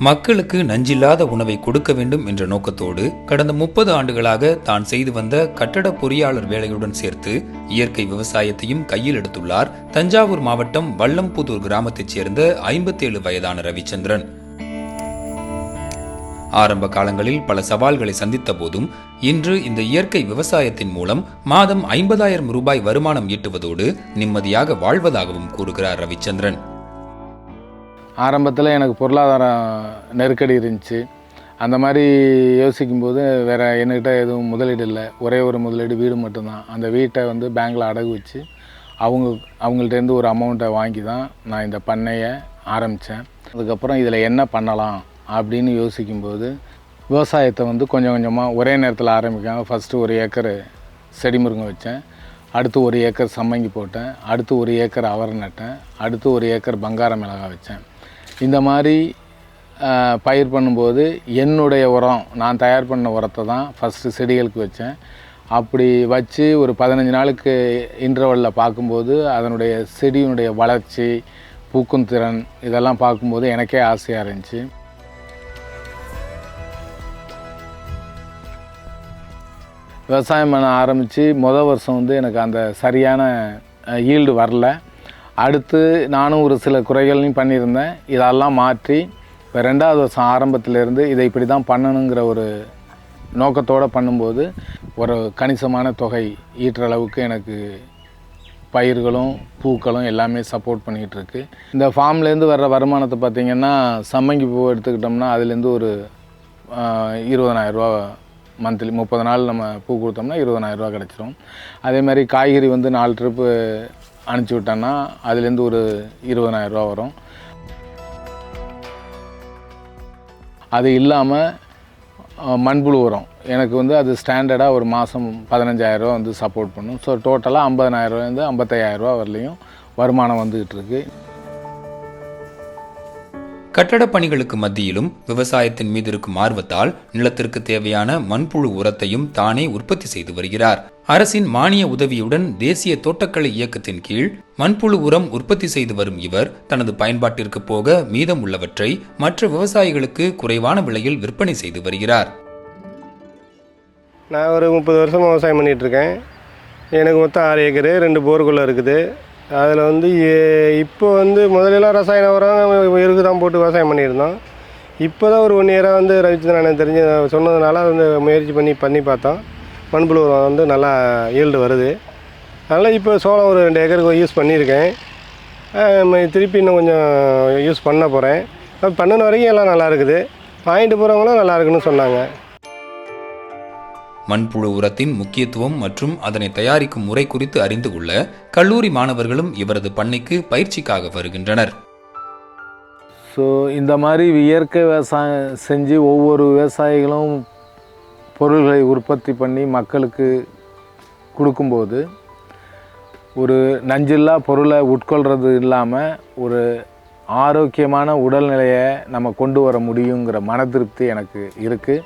மக்களுக்கு நஞ்சில்லாத உணவை கொடுக்க வேண்டும் என்ற நோக்கத்தோடு கடந்த முப்பது ஆண்டுகளாக தான் செய்து வந்த கட்டட பொறியாளர் வேலையுடன் சேர்த்து இயற்கை விவசாயத்தையும் கையில் எடுத்துள்ளார் தஞ்சாவூர் மாவட்டம் வல்லம்புதூர் கிராமத்தைச் சேர்ந்த ஐம்பத்தேழு வயதான ரவிச்சந்திரன். ஆரம்ப காலங்களில் பல சவால்களை சந்தித்த போதும் இன்று இந்த இயற்கை விவசாயத்தின் மூலம் மாதம் ஐம்பதாயிரம் ரூபாய் வருமானம் ஈட்டுவதோடு நிம்மதியாக வாழ்வதாகவும் கூறுகிறார் ரவிச்சந்திரன். ஆரம்பத்தில் எனக்கு பொருளாதார நெருக்கடி இருந்துச்சு. அந்த மாதிரி யோசிக்கும்போது வேறு என்கிட்ட எதுவும் முதலீடு இல்லை. ஒரே ஒரு முதலீடு வீடு மட்டும்தான். அந்த வீட்டை வந்து பேங்க்கில் அடகு வச்சு அவங்க அவங்கள்ட்டேருந்து ஒரு அமௌண்ட்டை வாங்கி தான் நான் இந்த பண்ணையை ஆரம்பித்தேன் அதுக்கப்புறம் இதில் என்ன பண்ணலாம் அப்படின்னு யோசிக்கும்போது விவசாயத்தை வந்து கொஞ்சம் கொஞ்சமாக ஒரே நேரத்தில் ஆரம்பிக்காமல் ஃபஸ்ட்டு ஒரு ஏக்கர் செடி முருங்கை வச்சேன். அடுத்து ஒரு ஏக்கர் சம்மங்கி போட்டேன். அடுத்து ஒரு ஏக்கர் அவரை நட்டேன். அடுத்து ஒரு ஏக்கர் பங்கார மிளகாய் வச்சேன். இந்த மாதிரி பயிர் பண்ணும்போது என்னுடைய உரம் நான் தயார் பண்ண உரத்தை தான் ஃபஸ்ட்டு செடிகளுக்கு வச்சேன். அப்படி வச்சு ஒரு பதினஞ்சு நாளுக்கு இன்டர்வலில் பார்க்கும்போது அதனுடைய செடியினுடைய வளர்ச்சி பூக்கும் திறன் இதெல்லாம் பார்க்கும்போது எனக்கே ஆசையாக இருந்துச்சு. விவசாயம் பண்ண ஆரம்பித்து மொதல் வருஷம் வந்து எனக்கு அந்த சரியான ஈல்டு வரல. அடுத்து நானும் ஒரு சில குறைகளையும் பண்ணியிருந்தேன். இதெல்லாம் மாற்றி இப்போ ரெண்டாவது வருஷம் ஆரம்பத்திலேருந்து இதை இப்படி தான் பண்ணணுங்கிற ஒரு நோக்கத்தோடு பண்ணும்போது ஒரு கணிசமான தொகை ஈட்டுற அளவுக்கு எனக்கு பயிர்களும் பூக்களும் எல்லாமே சப்போர்ட் பண்ணிகிட்டு இருக்கு இந்த ஃபார்ம்லேருந்து வர்ற வருமானத்தை பார்த்திங்கன்னா சம்மங்கி பூ எடுத்துக்கிட்டோம்னா அதுலேருந்து ஒரு இருபதனாயிரரூவா மந்த்லி முப்பது நாள் நம்ம பூ கொடுத்தோம்னா இருபதனாயிரரூவா கிடச்சிரும். அதே மாதிரி காய்கறி வந்து நாலு ட்ரிப்பு அனுப்பிச்சி விட்டோன்னா அதுலேருந்து ஒரு இருபதனாயிரரூவா வரும். அது இல்லாமல் மண்புழு உரம். எனக்கு வந்து அது ஸ்டாண்டர்டாக ஒரு மாதம் பதினஞ்சாயிரரூவா வந்து சப்போர்ட் பண்ணும். ஸோ டோட்டலாக ஐம்பதனாயிரரூவாலேருந்து ஐம்பத்தையாயிரரூவா வரலையும் வருமானம் வந்துக்கிட்டு இருக்குது கட்டடப் பணிகளுக்கு மத்தியிலும் விவசாயத்தின் மீது இருக்கும் ஆர்வத்தால் நிலத்திற்கு தேவையான மண்புழு உரத்தையும் தானே உற்பத்தி செய்து வருகிறார். அரசின் மானிய உதவியுடன் தேசிய தோட்டக்கலை இயக்கத்தின் கீழ் மண்புழு உரம் உற்பத்தி செய்து வரும் இவர் தனது பயன்பாட்டிற்கு போக மீதம் உள்ளவற்றை மற்ற விவசாயிகளுக்கு குறைவான விலையில் விற்பனை செய்து வருகிறார். நான் ஒரு முப்பது வருஷம் விவசாயம் பண்ணிகிட்ருக்கேன் எனக்கு மொத்தம் ஆறு ஏக்கரு ரெண்டு போருக்குள்ளே இருக்குது. அதில் வந்து இப்போ வந்து முதலெல்லாம் ரசாயன உரம் எருக்கு தான் போட்டு விவசாயம் பண்ணியிருந்தோம். இப்போ தான் ஒரு ஒன் இயராக வந்து ரவிச்சந்திரன் எனக்கு தெரிஞ்சு சொன்னதுனால வந்து முயற்சி பண்ணி பண்ணி பார்த்தோம். மண்புழு உரம் வந்து நல்லா ஈல்டு வருது. அதனால் இப்போ சோளம் ஒரு ரெண்டு ஏக்கருக்கு யூஸ் பண்ணியிருக்கேன். திருப்பி இன்னும் கொஞ்சம் யூஸ் பண்ண போகிறேன் பண்ணின வரைக்கும் எல்லாம் நல்லா இருக்குது. வாங்கிட்டு போகிறவங்களும் நல்லா இருக்குன்னு சொன்னாங்க. மண்புழு உரத்தின் முக்கியத்துவம் மற்றும் அதனை தயாரிக்கும் முறை குறித்து அறிந்து கொள்ள கல்லூரி மாணவர்களும் இவரது பண்ணைக்கு பயிற்சிக்காக வருகின்றனர். ஸோ இந்த மாதிரி இயற்கை விவசாயம் செஞ்சு ஒவ்வொரு விவசாயிகளும் பொருள்களை உற்பத்தி பண்ணி மக்களுக்கு கொடுக்கும்போது ஒரு நஞ்சில்லா பொருளை உட்கொள்கிறது இல்லாமல் ஒரு ஆரோக்கியமான உடல்நிலையை நம்ம கொண்டு வர முடியுங்கிற மன திருப்தி எனக்கு இருக்குது